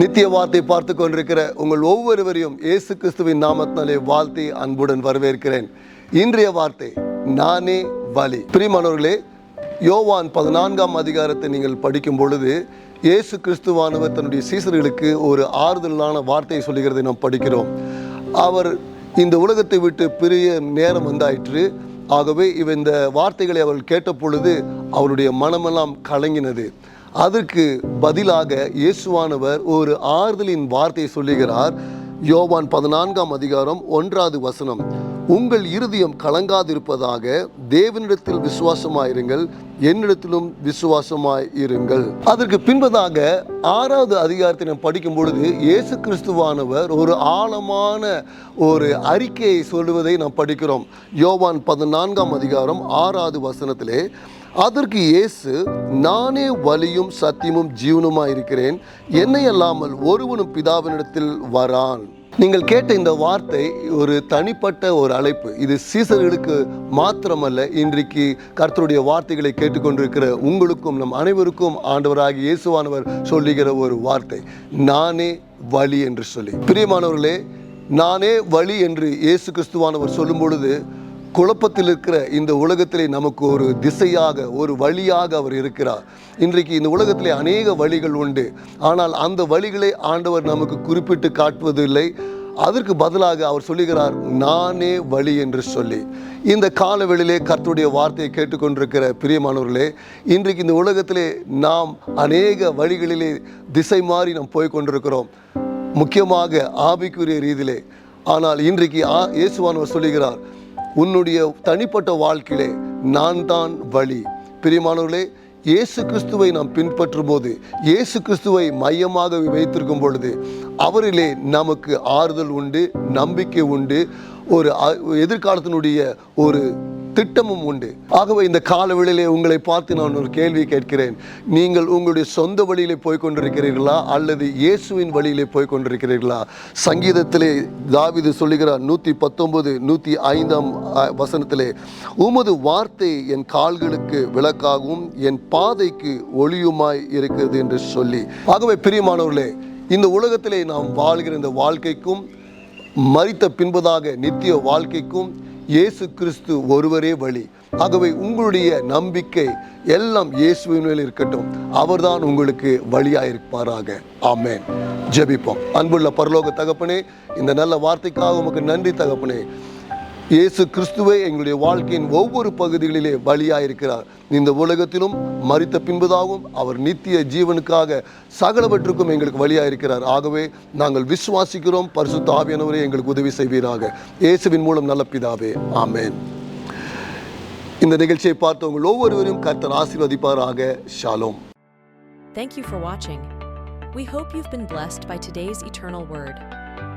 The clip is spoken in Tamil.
நித்திய வார்த்தை பார்த்து கொண்டிருக்கிற உங்கள் ஒவ்வொருவரையும் இயேசு கிறிஸ்துவின் நாமத்தினாலே வாழ்த்தி அன்புடன் வரவேற்கிறேன். இன்றைய வார்த்தை நானே வலி பிரியமானவர்களே யோவான் பதினான்காம் அதிகாரத்தை நீங்கள் படிக்கும் பொழுது இயேசு கிறிஸ்துவானவர் தன்னுடைய சீசர்களுக்கு ஒரு ஆறுதலான வார்த்தையை சொல்லுகிறதை நாம் படிக்கிறோம். அவர் இந்த உலகத்தை விட்டு பிரிய நேரம் வந்தாயிற்று. ஆகவே இவ இந்த வார்த்தைகளை அவர்கள் கேட்ட பொழுது அவருடைய மனமெல்லாம் கலங்கினது. அதற்கு பதிலாக இயேசுவானவர் ஒரு ஆறுதலின் வார்த்தையை சொல்லுகிறார். யோவான் பதினான்காம் அதிகாரம் ஒன்றாவது வசனம். உங்கள் இருதயம் கலங்காதிருப்பதாக தேவனிடத்தில் விசுவாசமாயிருங்கள் என்னிடத்திலும் விசுவாசமாய் இருங்கள் அதற்கு பின்பதாக ஆறாவது அதிகாரத்தை நாம் படிக்கும் பொழுது இயேசு கிறிஸ்துவானவர் ஒரு ஆழமான ஒரு அறிக்கையை சொல்லுவதை நாம் படிக்கிறோம். யோவான் பதினான்காம் அதிகாரம் ஆறாவது வசனத்திலே அதற்கு இயேசு நானே வலியும் சத்தியமும் ஜீவனுமாயிருக்கிறேன். என்னை அல்லாமல் ஒருவனும் பிதாவினிடத்தில் வரான். நீங்கள் கேட்ட இந்த வார்த்தை ஒரு தனிப்பட்ட ஒரு அழைப்பு. இது சீசர்களுக்கு மாத்திரமல்ல இன்றைக்கு கர்த்தருடைய வார்த்தைகளை கேட்டுக்கொண்டிருக்கிற உங்களுக்கும் நம் அனைவருக்கும் ஆண்டவராகி இயேசுவானவர் சொல்லுகிற ஒரு வார்த்தை நானே வழி என்று சொல்லி. பிரியமானவர்களே நானே வழி என்று இயேசு கிறிஸ்துவானவர் சொல்லும் பொழுது குழப்பத்தில் இருக்கிற இந்த உலகத்திலே நமக்கு ஒரு திசையாக ஒரு வழியாக அவர் இருக்கிறார். இன்றைக்கு இந்த உலகத்திலே அநேக வழிகள் உண்டு. ஆனால் அந்த வழிகளை ஆண்டவர் நமக்கு குறிப்பிட்டு காட்டுவதில்லை. அதற்கு பதிலாக அவர் சொல்லுகிறார் நானே வழி என்று சொல்லி. இந்த காலவெளியிலே கர்த்தருடைய வார்த்தையை கேட்டுக்கொண்டிருக்கிற பிரியமானவர்களே இன்றைக்கு இந்த உலகத்திலே நாம் அநேக வழிகளிலே திசை மாறி நாம் போய் கொண்டிருக்கிறோம் முக்கியமாக ஆவிக்குரிய ரீதியிலே. ஆனால் இன்றைக்கு ஆ இயேசுவானவர் சொல்லுகிறார் உன்னுடைய தனிப்பட்ட வாழ்க்கையிலே நான் தான் வழி. பிரியமானவர்களே இயேசு கிறிஸ்துவை நாம் பின்பற்றும் போது இயேசு கிறிஸ்துவை மையமாக வைத்திருக்கும் பொழுது அவரிலே நமக்கு ஆறுதல் உண்டு நம்பிக்கை உண்டு ஒரு எதிர்காலத்தினுடைய ஒரு திட்டமும் உண்டு. ஆகவே இந்த காலவெளியிலே உங்களை பார்த்து நான் ஒரு கேள்வி கேட்கிறேன். நீங்கள் உங்களுடைய சொந்த வழியிலே போய் கொண்டிருக்கிறீர்களா அல்லது இயேசுவின் வழியிலே போய் கொண்டிருக்கிறீர்களா சங்கீதத்திலே தாவிது சொல்லுகிறார் நூற்றி பத்தொன்பது நூற்றி ஐந்தாம் வசனத்திலே உமது வார்த்தை என் கால்களுக்கு விளக்காகவும் என் பாதைக்கு ஒளியுமாய் இருக்கிறது என்று சொல்லி. ஆகவே பிரியமானவர்களே இந்த உலகத்திலே நாம் வாழ்கிற இந்த வாழ்க்கைக்கும் மறித்த பின்பதாக நித்திய வாழ்க்கைக்கும் இயேசு கிறிஸ்து ஒருவரே வழி. ஆகவே உங்களுடைய நம்பிக்கை எல்லாம் இயேசுவின் மேல் இருக்கட்டும். அவர்தான் உங்களுக்கு வழியாக இருப்பாராக ஆமென். ஜெபிப்போம். அன்புள்ள பரலோக தகப்பனே இந்த நல்ல வார்த்தைக்காக உமக்கு நன்றி தகப்பனே. இயேசு கிறிஸ்துவே எங்களுடைய வாழ்க்கையின் ஒவ்வொரு பகுதிகளிலே வழியாக இருக்கிறார் இந்த உலகத்திலும் மறித்த பின்புதாகவும் அவர் நித்திய ஜீவனுக்காக சகலவற்றுக்கும் எங்களுக்கு வழியாக இருக்கிறார் ஆகவே நாங்கள் விசுவாசிக்கிறோம். பரிசு தாவியானவரே எங்களுக்கு உதவி செய்வீராக. இயேசுவின் மூலம் நல்ல பிதாவே ஆமேன். இந்த நிகழ்ச்சியை பார்த்து உங்கள் ஒவ்வொருவரையும் கர்த்தர் ஆசீர்வதிப்பாராக. ஷாலோம். Thank you for watching. We hope you've been blessed by today's eternal word.